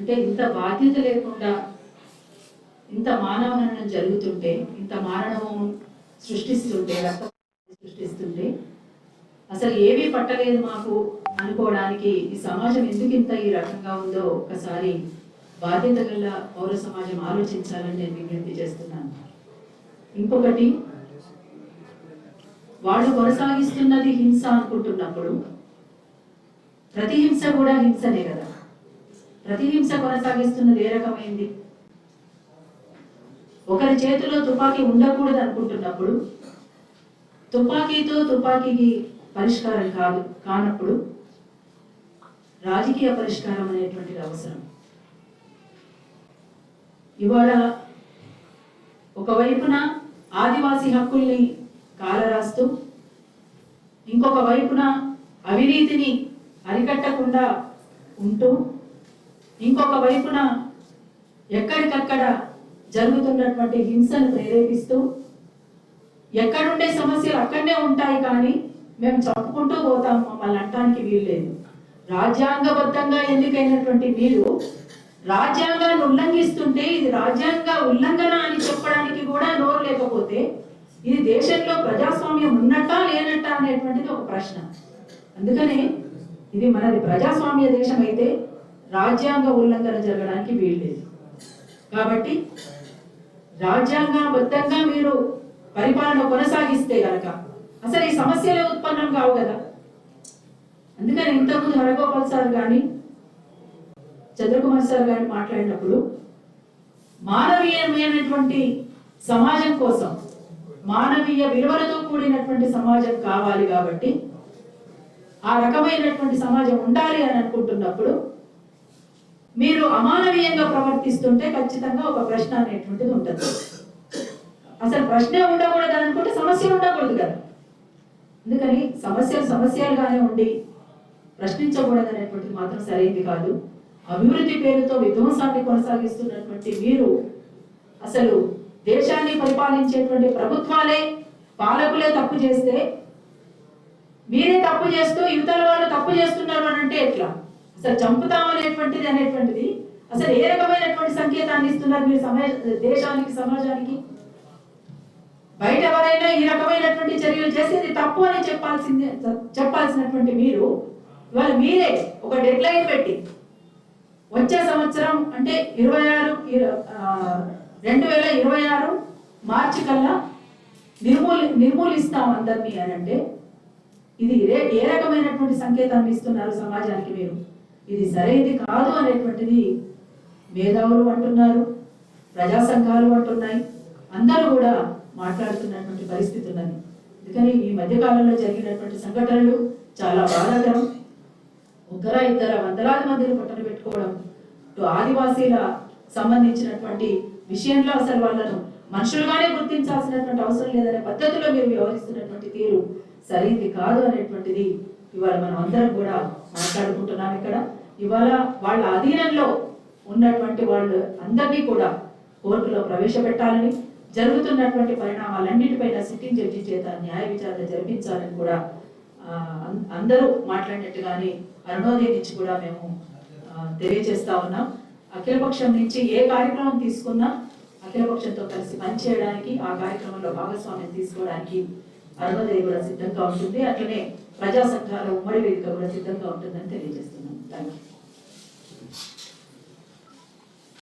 అంటే ఇంత బాధ్యత లేకుండా ఇంత మానవహనం జరుగుతుంటే ఇంత మానవం సృష్టిస్తుంటే సృష్టిస్తుంటే అసలు ఏమీ పట్టలేదు మాకు అనుకోవడానికి. ఈ సమాజం ఎందుకు ఇంత ఈ రకంగా ఉందో ఒకసారి బాధ్యత గల పౌర సమాజం ఆలోచించాలని నేను విజ్ఞప్తి చేస్తున్నాను. ఇంకొకటి వాళ్ళు కొనసాగిస్తున్నది హింస అనుకుంటున్నప్పుడు ప్రతి హింస కూడా హింసనే కదా. ప్రతిహింస కొనసాగిస్తున్నది ఏ రకమైంది? ఒకరి చేతిలో తుపాకీ ఉండకూడదు అనుకుంటున్నప్పుడు తుపాకీతో తుపాకీకి పరిష్కారం కాదు కానప్పుడు రాజకీయ పరిష్కారం అనేటువంటిది అవసరం. ఇవాళ ఒకవైపున ఆదివాసీ హక్కుల్ని కాలరాస్తూ ఇంకొక వైపున అవినీతిని అరికట్టకుండా ఉంటూ ఇంకొక వైపున ఎక్కడికక్కడ జరుగుతున్నటువంటి హింసను ప్రేరేపిస్తూ ఎక్కడుండే సమస్యలు అక్కడనే ఉంటాయి కానీ మేము చెప్పుకుంటూ పోతాం మమ్మల్ని అంటానికి వీల్లేదు. రాజ్యాంగబద్ధంగా ఎన్నికైనటువంటి మీరు రాజ్యాంగాన్ని ఉల్లంఘిస్తుంటే ఇది రాజ్యాంగ ఉల్లంఘన అని చెప్పడానికి కూడా నోరు లేకపోతే ఇది దేశంలో ప్రజాస్వామ్యం ఉన్నట్టా లేనట్టా అనేటువంటిది ఒక ప్రశ్న. అందుకనే ఇది మనది ప్రజాస్వామ్య దేశం అయితే రాజ్యాంగ ఉల్లంఘన జరగడానికి వీల్లేదు. కాబట్టి రాజ్యాంగబద్ధంగా మీరు పరిపాలన కొనసాగిస్తే గనక అసలు ఈ సమస్యలే ఉత్పన్నం కావు కదా. అందుకని ఇంతకుముందు హరగోపాల్ సార్ కానీ చంద్రకుమార్ సార్ గారు మాట్లాడినప్పుడు మానవీయమైనటువంటి సమాజం కోసం మానవీయ విలువలతో కూడినటువంటి సమాజం కావాలి కాబట్టి ఆ రకమైనటువంటి సమాజం ఉండాలి అని అనుకుంటున్నప్పుడు మీరు అమానవీయంగా ప్రవర్తిస్తుంటే ఖచ్చితంగా ఒక ప్రశ్న అనేటువంటిది ఉంటుంది. అసలు ప్రశ్నే ఉండకూడదు అనుకుంటే సమస్య ఉండకూడదు కదా. అందుకని సమస్యలు సమస్యలుగానే ఉండి ప్రశ్నించకూడదు అనేటువంటిది మాత్రం సరైనది కాదు. అభివృద్ధి పేరుతో విధ్వంసాన్ని కొనసాగిస్తున్నటువంటి మీరు అసలు దేశాన్ని పరిపాలించేటువంటి ప్రభుత్వాలే పాలకులే తప్పు చేస్తే మీరే తప్పు చేస్తూ యువతల వాళ్ళు తప్పు చేస్తున్నారు అని అంటే ఎట్లా? అసలు చంపుతాం అనేటువంటిది అనేటువంటిది. అసలు ఏ రకమైనటువంటి సంకేతాన్ని ఇస్తున్నారు మీరు సమయ దేశానికి సమాజానికి? బయట ఎవరైనా ఈ రకమైనటువంటి చర్యలు చేసేది తప్పు అని చెప్పాల్సింది చెప్పాల్సినటువంటి మీరు ఇవాళ మీరే ఒక డెడ్ లైన్ పెట్టి వచ్చే సంవత్సరం అంటే ఇరవై ఆరు రెండు వేల ఇరవై ఆరు మార్చి కల్లా నిర్మూలి నిర్మూలిస్తాం అందరినీ అని అంటే ఇది ఏ రకమైనటువంటి సంకేతాన్ని ఇస్తున్నారు సమాజానికి మీరు? ఇది సరైనది కాదు అనేటువంటిది మేధావులు అంటున్నారు ప్రజా సంఘాలు అంటున్నాయి అందరూ కూడా మాట్లాడుతున్నటువంటి పరిస్థితి ఉన్నది. అందుకని ఈ మధ్యకాలంలో జరిగినటువంటి సంఘటనలు చాలా బాధాకరం. ఉగ్గర ఇద్దర వందలాది మందిని పట్టణ పెట్టుకోవడం ఇటు ఆదివాసీల సంబంధించినటువంటి విషయంలో అసలు వాళ్ళను మనుషులుగానే గుర్తించాల్సినటువంటి అవసరం లేదనే పద్ధతిలో మీరు వ్యవహరిస్తున్నటువంటి తీరు సరైనది కాదు అనేటువంటిది ఇవాళ మనం అందరం కూడా మాట్లాడుకుంటున్నాం ఇక్కడ. ఇవాళ వాళ్ళ అధీనంలో ఉన్నటువంటి వాళ్ళు అందరినీ కూడా కోర్టులో ప్రవేశపెట్టాలని జరుగుతున్నటువంటి పరిణామాలన్నిటిపైన సిట్టింగ్ జడ్జి చేత న్యాయ విచారణ జరిపించాలని కూడా అం- అందరూ మాట్లాడినట్టుగానే అరుణోదయం నుంచి కూడా మేము తెలియజేస్తా ఉన్నాం. అఖిలపక్షం నుంచి ఏ కార్యక్రమం తీసుకున్నా అఖిలపక్షంతో కలిసి పనిచేయడానికి ఆ కార్యక్రమంలో భాగస్వామ్యం తీసుకోవడానికి అరుణోదయం కూడా సిద్ధంగా ఉంటుంది. అట్లనే ప్రజా సంఘాల ఉమ్మడి వేదిక కూడా సిద్ధంగా ఉంటుందని తెలియజేస్తున్నాం. Thank you Christians.